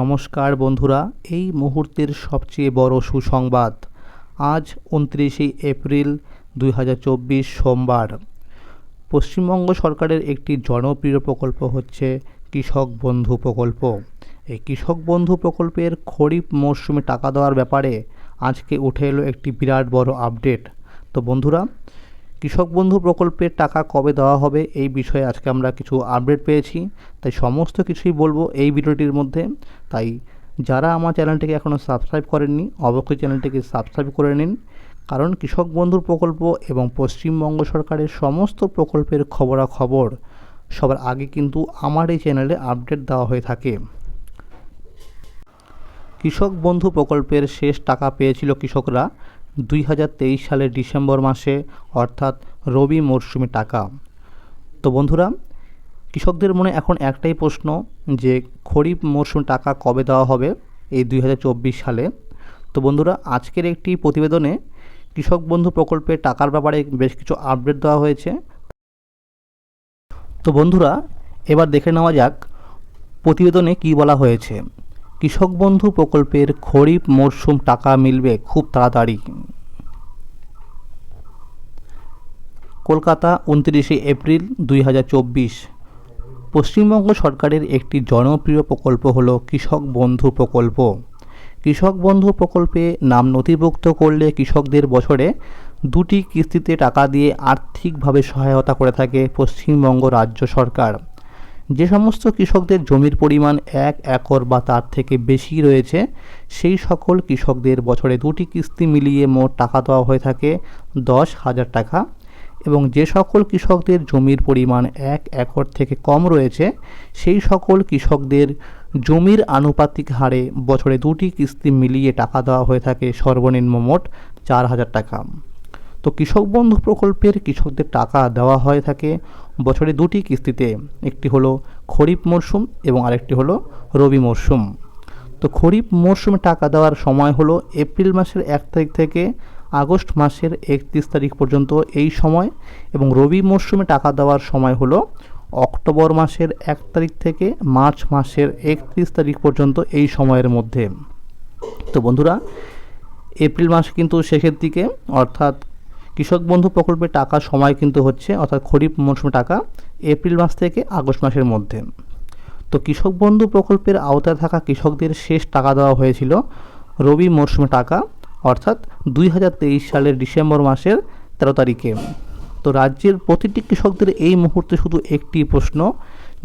নমস্কার বন্ধুরা, এই মুহূর্তের সবচেয়ে বড় সুসংবাদ। আজ উনত্রিশে এপ্রিল দুই হাজার চব্বিশ সোমবার। পশ্চিমবঙ্গ সরকারের একটি জনপ্রিয় প্রকল্প হচ্ছে কৃষক বন্ধু প্রকল্প। এই কৃষক বন্ধু প্রকল্পের খরিফ মরশুমে টাকা দেওয়ার ব্যাপারে আজকে উঠে এলো একটি বিরাট বড় আপডেট তো বন্ধুরা কৃষক বন্ধু প্রকল্পের টাকা কবে দেওয়া হবে এই বিষয়ে আজকে আমরা কিছু আপডেট পেয়েছি। তাই সমস্ত কিছুই বলব এই ভিডিওটির মধ্যে। তাই যারা আমার চ্যানেলটিকে এখনও সাবস্ক্রাইব করেননি, অবশ্যই চ্যানেলটিকে সাবস্ক্রাইব করে নিন। কারণ কৃষক বন্ধুর প্রকল্প এবং পশ্চিমবঙ্গ সরকারের সমস্ত প্রকল্পের খবরাখবর সবার আগে কিন্তু আমার এই চ্যানেলে আপডেট দেওয়া হয়ে থাকে। কৃষক বন্ধু প্রকল্পের শেষ টাকা পেয়েছিল কৃষকরা। দুই হাজার তেইশ সালের ডিসেম্বর মাসে, অর্থাৎ রবি মরশুমে টাকা। তো বন্ধুরা, কৃষকদের মনে এখন একটাই প্রশ্ন যে, খরিফ মরশুম টাকা কবে দেওয়া হবে এই দুই হাজার চব্বিশ সালে? তো বন্ধুরা, আজকের একটি প্রতিবেদনে কৃষক বন্ধু প্রকল্পের টাকার ব্যাপারে বেশ কিছু আপডেট দেওয়া হয়েছে। তো বন্ধুরা, এবার দেখে নেওয়া যাক প্রতিবেদনে কী বলা হয়েছে। কৃষক বন্ধু প্রকল্পের খরিফ মরশুম টাকা মিলবে খুব তাড়াতাড়ি। কলকাতা, উনত্রিশে এপ্রিল দুই হাজার চব্বিশ। পশ্চিমবঙ্গ সরকারের একটি জনপ্রিয় প্রকল্প হল কৃষক বন্ধু প্রকল্প। কৃষক বন্ধু প্রকল্পে নাম নথিভুক্ত করলে কৃষকদের বছরে দুটি কিস্তিতে টাকা দিয়ে আর্থিকভাবে সহায়তা করে থাকে পশ্চিমবঙ্গ রাজ্য সরকার। যে সমস্ত কৃষকদের জমির পরিমাণ এক একর বা তার থেকে বেশি রয়েছে, সেই সকল কৃষকদের বছরে দুটি কিস্তি মিলিয়ে মোট টাকা দেওয়া হয়ে থাকে দশ হাজার টাকা। এবং যে সকল কৃষকদের জমির পরিমাণ এক একর থেকে কম রয়েছে, সেই সকল কৃষকদের জমির আনুপাতিক হারে বছরে দুটি কিস্তি মিলিয়ে টাকা দেওয়া হয়ে থাকে সর্বনিম্ন মোট চার হাজার টাকা। তো কৃষক বন্ধু প্রকল্পের কৃষকদের টাকা দেওয়া হয়ে থাকে বছরে দুটি কিস্তিতে। একটি হলো খরিফ মরশুম এবং আরেকটি হলো রবি মরশুম তো খরিফ মরশুমে টাকা দেওয়ার সময় হলো এপ্রিল মাসের এক তারিখ থেকে আগস্ট মাসের একত্রিশ তারিখ পর্যন্ত এই সময় এবং রবি মরশুমে টাকা দেওয়ার সময় হলো অক্টোবর মাসের এক তারিখ থেকে মার্চ মাসের একত্রিশ তারিখ পর্যন্ত এই সময়ের মধ্যে। তো বন্ধুরা, এপ্রিল মাস কিন্তু শেষের দিকে, অর্থাৎ কৃষক বন্ধু প্রকল্পের টাকার সময় কিন্তু হচ্ছে, অর্থাৎ খরিফ মরশুমে টাকা এপ্রিল মাস থেকে আগস্ট মাসের মধ্যে। তো কৃষক বন্ধু প্রকল্পের আওতায় থাকা কৃষকদের শেষ টাকা দেওয়া হয়েছিল রবি মরশুমে টাকা, অর্থাৎ দুই হাজার তেইশ সালের ডিসেম্বর মাসের তেরো তারিখে। তো রাজ্যের প্রতিটি কৃষকদের এই মুহূর্তে শুধু একটি প্রশ্ন,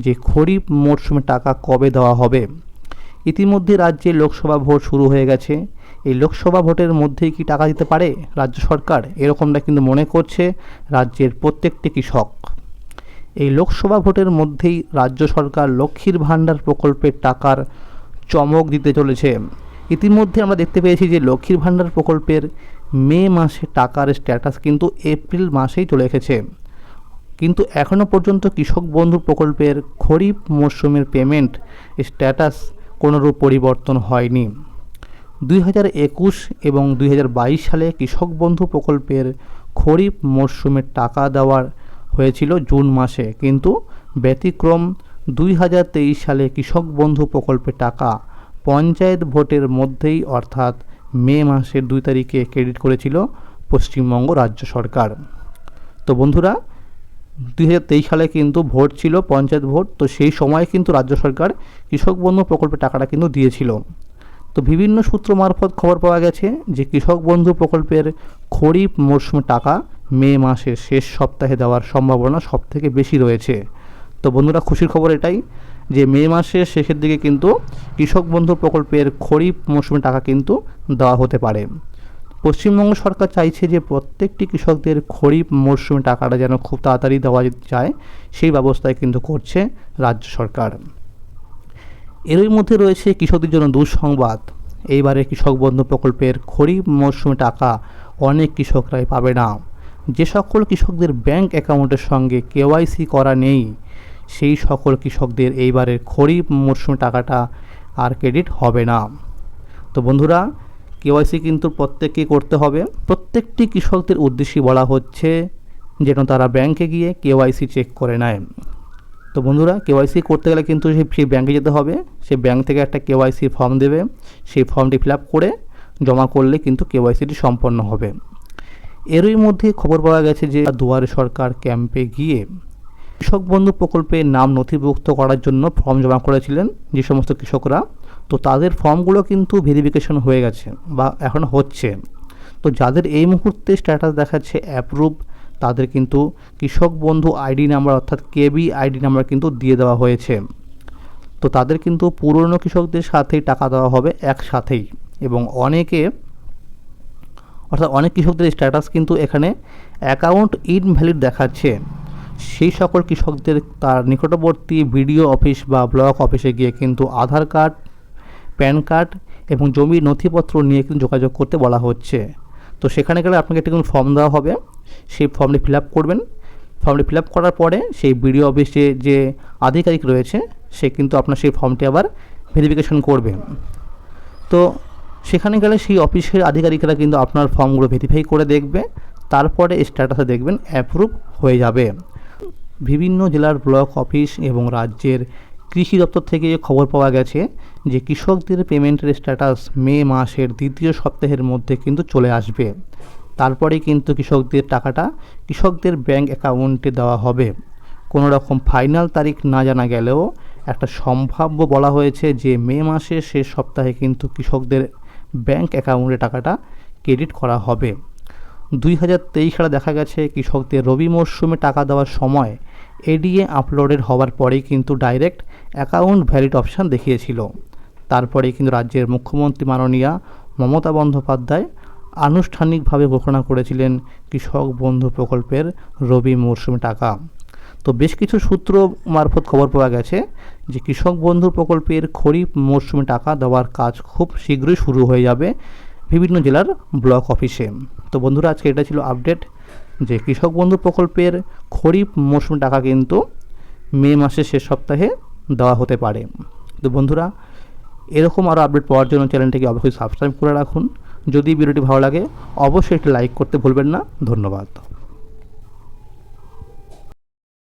যে খরিফ মরশুমে টাকা কবে দেওয়া হবে? ইতিমধ্যে রাজ্যে লোকসভা ভোট শুরু হয়ে গেছে। এই লোকসভা ভোটের মধ্যেই কি টাকা দিতে পারে রাজ্য সরকার? এরকমটা কিন্তু মনে করছে রাজ্যের প্রত্যেকটি কৃষক। এই লোকসভা ভোটের মধ্যেই রাজ্য সরকার লক্ষ্মীর ভাণ্ডার প্রকল্পের টাকার চমক দিতে চলেছে। ইতিমধ্যে আমরা দেখতে পেয়েছি যে লক্ষ্মীর ভাণ্ডার প্রকল্পের মে মাসে টাকার স্ট্যাটাস কিন্তু এপ্রিল মাসেই চলে এসেছে। কিন্তু এখনও পর্যন্ত কৃষক বন্ধু প্রকল্পের খরিফ মরশুমের পেমেন্ট স্ট্যাটাস কোনোরূপ পরিবর্তন হয়নি। দুই হাজার একুশ এবং দুই হাজার বাইশ সালে কৃষক বন্ধু প্রকল্পের খরিফ মরশুমের টাকা দেওয়ার হয়েছিল জুন মাসে। কিন্তু ব্যতিক্রম দুই হাজার তেইশ সালে কৃষক বন্ধু প্রকল্পের টাকা পঞ্চায়েত ভোটের মধ্যেই অর্থাৎ মে মাসের দুই তারিখে ক্রেডিট করেছিল পশ্চিমবঙ্গ রাজ্য সরকার। তো বন্ধুরা, দুই হাজার তেইশ সালে কিন্তু ভোট ছিল পঞ্চায়েত ভোট, তো সেই সময় কিন্তু রাজ্য সরকার কৃষক বন্ধু প্রকল্পের টাকাটা কিন্তু দিয়েছিল। তো বিভিন্ন সূত্র মারফত খবর পাওয়া গেছে যে কৃষক বন্ধু প্রকল্পের খরিফ মরশুমে টাকা মে মাসের শেষ সপ্তাহে দেওয়ার সম্ভাবনা সবথেকে বেশি রয়েছে। তো বন্ধুরা, খুশির খবর এটাই যে মে মাসের শেষের দিকে কিন্তু কৃষক বন্ধু প্রকল্পের খরিফ মরশুমে টাকা কিন্তু দেওয়া হতে পারে। পশ্চিমবঙ্গ সরকার চাইছে যে প্রত্যেকটি কৃষকদের খরিফ মরশুমে টাকাটা যেন খুব তাড়াতাড়ি দেওয়া যায়, সেই ব্যবস্থায় কিন্তু করছে রাজ্য সরকার। এরই মধ্যে রয়েছে কৃষকদের জন্য দুঃসংবাদ। এইবারে কৃষক বন্ধু প্রকল্পের খরিফ মরশুমে টাকা অনেক কৃষকরাই পাবে না। যে সকল কৃষকদের ব্যাংক অ্যাকাউন্টের সঙ্গে কেওয়াইসি করা নেই, সেই সকল কৃষকদের এইবারের খরিফ মরশুমে টাকাটা আর ক্রেডিট হবে না। তো বন্ধুরা কেওয়াইসি কিন্তু প্রত্যেককেই করতে হবে। প্রত্যেকটি কৃষকদের উদ্দেশ্যে বলা হচ্ছে যেন তারা ব্যাংকে গিয়ে কেওয়াইসি চেক করে নেয়। তো বন্ধুরা কেওয়াইসি করতে গেলে কিন্তু সেই সেই ব্যাঙ্কে যেতে হবে। সেই ব্যাঙ্ক থেকে একটা কেওয়াইসি ফর্ম দেবে। সেই ফর্মটি ফিল আপ করে জমা করলে কিন্তু কেওয়াইসিটি সম্পন্ন হবে। এরই মধ্যে খবর পাওয়া গেছে যে দুয়ারে সরকার ক্যাম্পে গিয়ে কৃষক বন্ধু প্রকল্পে নাম নথিভুক্ত করার জন্য ফর্ম জমা করেছিলেন যে সমস্ত কৃষকরা। তো তাদের ফর্মগুলো কিন্তু ভেরিফিকেশন হয়ে গেছে বা এখন হচ্ছে। তো যাদের এই মুহূর্তে স্ট্যাটাস দেখাচ্ছে অ্যাপ্রুভ তাদের কিন্তু কৃষক বন্ধু আইডি নাম্বার অর্থাৎ কেবি আইডি নাম্বার কিন্তু দিয়ে দেওয়া হয়েছে। তো তাদের কিন্তু পুরনো কৃষকদের সাথেই টাকা দেওয়া হবে একসাথেই এবং অনেকে অর্থাৎ অনেক কৃষকদের স্ট্যাটাস কিন্তু এখানে অ্যাকাউন্ট ইনভ্যালিড দেখাচ্ছে। সেই সকল কৃষকদের তার নিকটবর্তী বিডিও অফিস বা ব্লক অফিসে গিয়ে কিন্তু আধার কার্ড, প্যান কার্ড এবং জমির নথিপত্র নিয়ে কিন্তু যোগাযোগ করতে বলা হচ্ছে। তো সেখানে গেলে আপনাকে একটি ফর্ম দেওয়া হবে। সেই ফর্মটি ফিল আপ করবেন। ফর্মটি ফিল আপ করার পরে সেই বিডিও অফিসে যে আধিকারিক রয়েছে, সে কিন্তু আপনার সেই ফর্মটি আবার ভেরিফিকেশন করবে। তো সেখানে গেলে সেই অফিসের আধিকারিকরা কিন্তু আপনার ফর্মগুলো ভেরিফাই করে দেখবে। তারপরে স্ট্যাটাসে দেখবেন অ্যাপ্রুভ হয়ে যাবে। বিভিন্ন জেলার ব্লক অফিস এবং রাজ্যের কৃষি দপ্তর থেকে যে খবর পাওয়া গেছে যে কৃষকদের পেমেন্টের স্ট্যাটাস মে মাসের দ্বিতীয় সপ্তাহের মধ্যে কিন্তু চলে আসবে। তারপরে কিন্তু কৃষকদের টাকাটা কৃষকদের ব্যাংক অ্যাকাউন্টে দেওয়া হবে। কোনো রকম ফাইনাল তারিখ না জানা গেলেও একটা সম্ভাব্য বলা হয়েছে যে মে মাসের শেষ সপ্তাহে কিন্তু কৃষকদের ব্যাংক অ্যাকাউন্টে টাকাটা ক্রেডিট করা হবে। দুই হাজার তেইশ সালে দেখা গেছে কৃষকদের রবি মরশুমে টাকা দেওয়ার সময় এডিএ আপলোডেড হওয়ার পরেই কিন্তু ডাইরেক্ট অ্যাকাউন্ট ভ্যালিড অপশান দেখিয়েছিল। তারপরেই কিন্তু রাজ্যের মুখ্যমন্ত্রী মাননীয়া মমতা বন্দ্যোপাধ্যায় আনুষ্ঠানিকভাবে ঘোষণা করেছিলেন কৃষক বন্ধু প্রকল্পের রবি মরশুমে টাকা। তো বেশ কিছু সূত্র মারফত খবর পাওয়া গেছে যে কৃষক বন্ধু প্রকল্পের খরিফ মরশুমে টাকা দেওয়ার কাজ খুব শীঘ্রই শুরু হয়ে যাবে বিভিন্ন জেলার ব্লক অফিসে। তো বন্ধুরা, আজকে এটা ছিল আপডেট যে কৃষক বন্ধু প্রকল্পের খরিফ মরশুমে টাকা কিন্তু মে মাসের শেষ সপ্তাহে দেওয়া হতে পারে। তো বন্ধুরা এরকম আরও আপডেট পাওয়ার জন্য চ্যানেলটিকে অবশ্যই সাবস্ক্রাইব করে রাখুন। যদি ভিডিওটি ভালো লাগে, অবশ্যই একটি লাইক করতে ভুলবেন না। ধন্যবাদ।